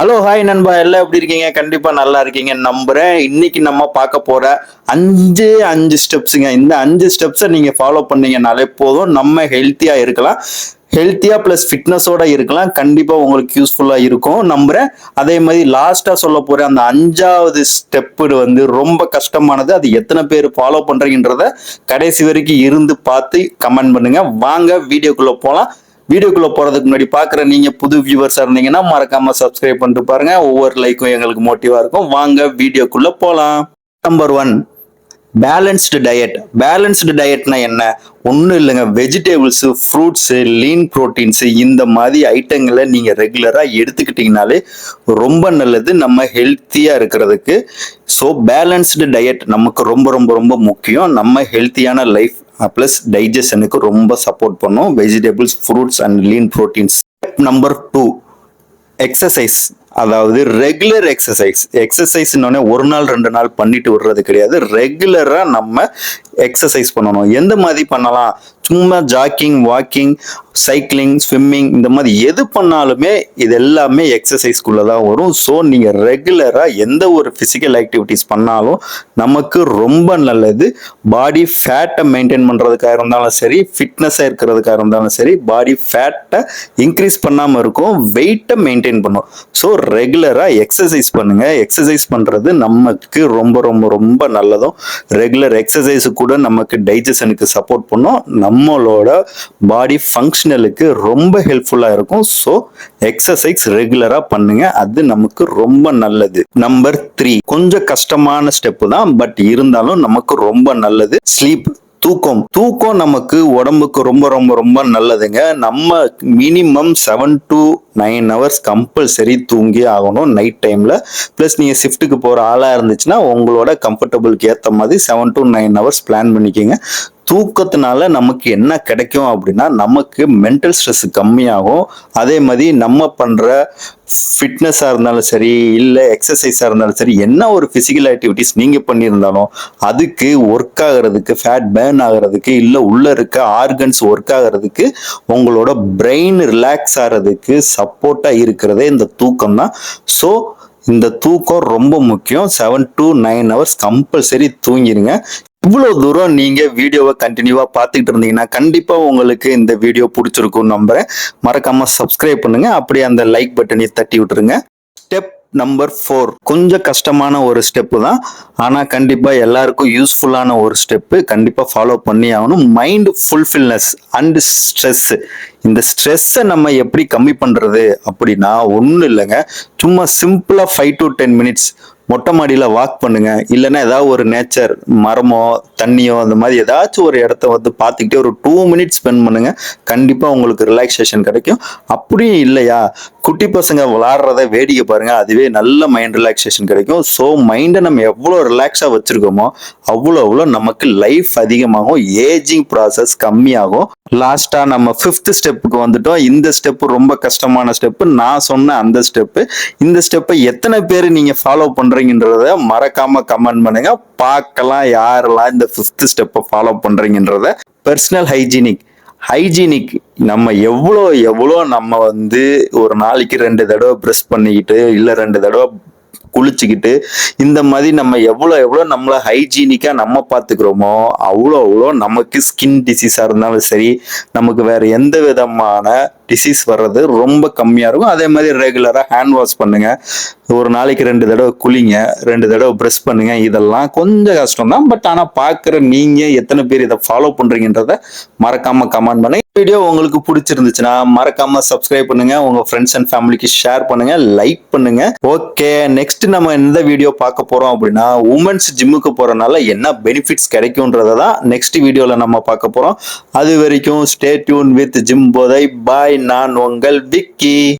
Hello hi நண்பா. எல்லாம் எப்படி இருக்கீங்க? கண்டிப்பா நல்லா இருக்கீங்க. நம்புறேன். இன்னைக்கு நம்ம பார்க்க போற அஞ்சு அஞ்சு ஸ்டெப்ஸுங்க இந்த அஞ்சு ஸ்டெப்ஸை நீங்க ஃபாலோ பண்ணீங்கனாலே போதும். நம்ம ஹெல்த்தியா இருக்கலாம். ஹெல்த்தியா ப்ளஸ் ஃபிட்னஸோட இருக்கலாம். கண்டிப்பா உங்களுக்கு யூஸ்ஃபுல்லா இருக்கும். நம்புறேன். அதே மாதிரி லாஸ்டா சொல்ல போற அந்த அஞ்சாவது ஸ்டெப்பு வந்து ரொம்ப கஷ்டமானது. அது எத்தனை பேர் ஃபாலோ பண்றீங்கன்றத கடைசி வரைக்கும் இருந்து பார்த்து கமெண்ட் பண்ணுங்க. வாங்க வீடியோக்குள்ள போகலாம் வீடியோக்குள்ள போறதுக்கு முன்னாடி பாக்குற நீங்க புது வியூவர்ஸா இருந்தீங்கன்னா மறக்காம சப்ஸ்கிரைப் பண்ணிட்டு பாருங்க. ஒவ்வொரு லைக்கும் எங்களுக்கு மோட்டிவா இருக்கும். வாங்க வீடியோக்குள்ள போலாம். Number one balanced diet balanced டயட்னா என்ன? ஒன்றும் இல்லைங்க. வெஜிடேபிள்ஸு ஃப்ரூட்ஸு லீன் ப்ரோட்டீன்ஸு இந்த மாதிரி ஐட்டங்களை நீங்கள் ரெகுலராக எடுத்துக்கிட்டிங்கனாலே ரொம்ப நல்லது. நம்ம ஹெல்த்தியாக இருக்கிறதுக்கு. ஸோ பேலன்ஸ்டு டயட் நமக்கு ரொம்ப ரொம்ப ரொம்ப முக்கியம். நம்ம ஹெல்த்தியான லைஃப் ப்ளஸ் டைஜஷனுக்கு ரொம்ப சப்போர்ட் பண்ணும். Vegetables fruits and lean proteins number two exercise அதாவது ரெகுலர் எக்ஸசைஸ் எக்ஸசைஸ்னோடனே ஒரு நாள் ரெண்டு நாள் பண்ணிட்டு விடுறது கிடையாது. ரெகுலராக நம்ம எக்ஸசைஸ் பண்ணணும். எந்த மாதிரி பண்ணலாம்? சும்மா ஜாக்கிங் வாக்கிங் சைக்கிளிங் ஸ்விம்மிங் இந்த மாதிரி எது பண்ணாலுமே இது எல்லாமே எக்ஸசைஸ்க்குள்ளே தான் வரும். ஸோ நீங்கள் ரெகுலராக எந்த ஒரு ஃபிசிக்கல் ஆக்டிவிட்டிஸ் பண்ணாலும் நமக்கு ரொம்ப நல்லது. பாடி ஃபேட்டை மெயின்டைன் பண்ணுறதுக்காக இருந்தாலும் சரி ஃபிட்னஸாக இருக்கிறதுக்காக இருந்தாலும் சரி பாடி ஃபேட்டை இன்க்ரீஸ் பண்ணாமல் இருக்கும் வெயிட்டை மெயின்டைன் பண்ணும். ஸோ ரெகுலராக எக்ஸசைஸ் பண்ணுங்கள் எக்ஸசைஸ் பண்ணுறது நமக்கு ரொம்ப ரொம்ப ரொம்ப நல்லதும். ரெகுலர் எக்ஸசைஸு கூட நமக்கு டைஜஷனுக்கு சப்போர்ட் பண்ணும். நம்மளோட பாடி ஃபங்க்ஷனலுக்கு ரொம்ப ஹெல்ப்ஃபுல்லாக இருக்கும். ஸோ எக்ஸசைஸ் ரெகுலராக பண்ணுங்க. அது நமக்கு ரொம்ப நல்லது. நம்பர் த்ரீ கொஞ்சம் கஷ்டமான ஸ்டெப்பு தான் பட் இருந்தாலும் நமக்கு ரொம்ப நல்லது. ஸ்லீப் தூக்கம். தூக்கம் நமக்கு உடம்புக்கு ரொம்ப ரொம்ப ரொம்ப நல்லதுங்க. நம்ம minimum seven to nine hours compulsory தூங்கி ஆகணும். நைட் டைமில் ப்ளஸ் நீங்கள் ஷிஃப்ட்டுக்கு போகிற ஆளாக இருந்துச்சுன்னா உங்களோட கம்ஃபர்டபுளுக்கு ஏற்ற மாதிரி seven to nine hours plan பண்ணிக்கோங்க. தூக்கத்தினால நமக்கு என்ன கிடைக்கும் அப்படின்னா நமக்கு மென்டல் ஸ்ட்ரெஸ் கம்மியாகும். அதே மாதிரி நம்ம பண்ணுற ஃபிட்னஸாக இருந்தாலும் சரி இல்லை எக்ஸசைஸாக இருந்தாலும் சரி என்ன ஒரு ஃபிசிக்கல் ஆக்டிவிட்டிஸ் நீங்கள் பண்ணியிருந்தாலும் அதுக்கு ஒர்க் ஆகிறதுக்கு ஃபேட் பேர்ன் ஆகிறதுக்கு இல்லை உள்ளே இருக்க ஆர்கன்ஸ் ஒர்க் ஆகிறதுக்கு உங்களோட பிரெயின் ரிலாக்ஸ் ஆகிறதுக்கு சப் சப்போர்ட்டாக இருக்கிறதே இந்த தூக்கம் தான் ஸோ இந்த தூக்கம் ரொம்ப முக்கியம். Seven to nine hours compulsory தூங்கிடுங்க இவ்வளோ தூரம் நீங்கள் வீடியோவை கண்டினியூவாக பார்த்துக்கிட்டு இருந்தீங்கன்னா கண்டிப்பாக உங்களுக்கு இந்த வீடியோ பிடிச்சிருக்கும்னு நம்புறேன். மறக்காமல் சப்ஸ்கிரைப் பண்ணுங்கள் அப்படியே அந்த லைக் பட்டனையும் தட்டி விட்டுருங்க. நம்பர் ஃபோர் கொஞ்சம் கஷ்டமான ஒரு ஸ்டெப்பு தான். ஆனால் கண்டிப்பாக எல்லாருக்கும் யூஸ்ஃபுல்லான ஒரு ஸ்டெப்பு கண்டிப்பாக ஃபாலோ பண்ணி ஆகணும். மைண்ட் ஃபுல்ஃபில்னஸ் அண்ட் ஸ்ட்ரெஸ் இந்த ஸ்ட்ரெஸ்ஸை நம்ம எப்படி கம்மி பண்ணுறது அப்படின்னா ஒன்றும் இல்லைங்க. சும்மா சிம்பிளாக ஃபைவ் டு டென் மினிட்ஸ் மொட்டை மாடியில் வாக் பண்ணுங்க. இல்லைன்னா ஏதாவது ஒரு நேச்சர் மரமோ தண்ணியோ அந்த மாதிரி ஏதாச்சும் ஒரு இடத்த வந்து பார்த்துக்கிட்டே ஒரு டூ மினிட்ஸ் ஸ்பெண்ட் பண்ணுங்க. கண்டிப்பாக உங்களுக்கு ரிலாக்ஸேஷன் கிடைக்கும். அப்படியும் இல்லையா? குட்டி பசங்க விளாடுறத வேடிக்கை பாருங்க. அதுவே நல்ல மைண்ட் ரிலாக்ஸேஷன் கிடைக்கும். ஸோ மைண்டை நம்ம எவ்வளோ ரிலாக்ஸாக வச்சுருக்கோமோ அவ்வளோ அவ்வளோ நமக்கு லைஃப் அதிகமாகும். ஏஜிங் ப்ராசஸ் கம்மியாகும். லாஸ்டா நம்ம ஃபிஃப்த் ஸ்டெப்புக்கு வந்துட்டோம். இந்த ஸ்டெப் ரொம்ப கஷ்டமான ஸ்டெப்பு நான் சொன்ன அந்த ஸ்டெப்பு இந்த ஸ்டெப்பை எத்தனை பேர் நீங்க ஃபாலோ பண்றீங்கன்றத மறக்காம கமெண்ட் பண்ணுங்க. பார்க்கலாம் யாரெல்லாம் இந்த ஃபிஃப்த் ஸ்டெப்பை ஃபாலோ பண்றீங்கன்றத. பர்சனல் ஹைஜீனிக் ஹைஜீனிக் நம்ம எவ்வளோ எவ்வளோ நம்ம வந்து ஒரு நாளைக்கு ரெண்டு தடவை ப்ரெஸ் பண்ணிக்கிட்டு இல்லை ரெண்டு தடவை குளிச்சுக்கிட்டு இந்த மாதிரி நம்ம எவ்வளோ எவ்வளோ நம்மளை ஹைஜீனிக்காக நம்ம பார்த்துக்கிறோமோ அவ்வளோ அவ்வளோ நமக்கு ஸ்கின் டிசீஸாக இருந்தாலும் சரி நமக்கு வேற எந்த விதமான டிசீஸ் வர்றது ரொம்ப கம்மியாக இருக்கும். அதே மாதிரி ரெகுலராக ஹேண்ட் வாஷ் பண்ணுங்கள் ஒரு நாளைக்கு ரெண்டு தடவை குளிங்க ரெண்டு தடவை ப்ரெஷ் பண்ணுங்கள் இதெல்லாம் கொஞ்சம் கஷ்டம் தான் பட் ஆனால் பார்க்குற நீங்கள் எத்தனை பேர் இதை ஃபாலோ பண்ணுறீங்கன்றத மறக்காமல் கமெண்ட் பண்ணுங்க. வீடியோ உங்களுக்கு பிடிச்சிருந்துச்சுன்னா மறக்காமல் சப்ஸ்கிரைப் பண்ணுங்கள் உங்கள் ஃப்ரெண்ட்ஸ் அண்ட் ஃபேமிலிக்கு ஷேர் பண்ணுங்கள் லைக் பண்ணுங்கள் ஓகே நெக்ஸ்ட் நம்ம எந்த வீடியோ பார்க்க போகிறோம் அப்படின்னா உமன்ஸ் ஜிம்முக்கு போகிறனால என்ன பெனிஃபிட்ஸ் கிடைக்கும்ன்றதை தான் நெக்ஸ்ட் வீடியோவில் நம்ம பார்க்க போகிறோம் அது வரைக்கும் ஸ்டே டியூன் வித் ஜிம் போதை. பாய் நான் உங்கள் விக்கி.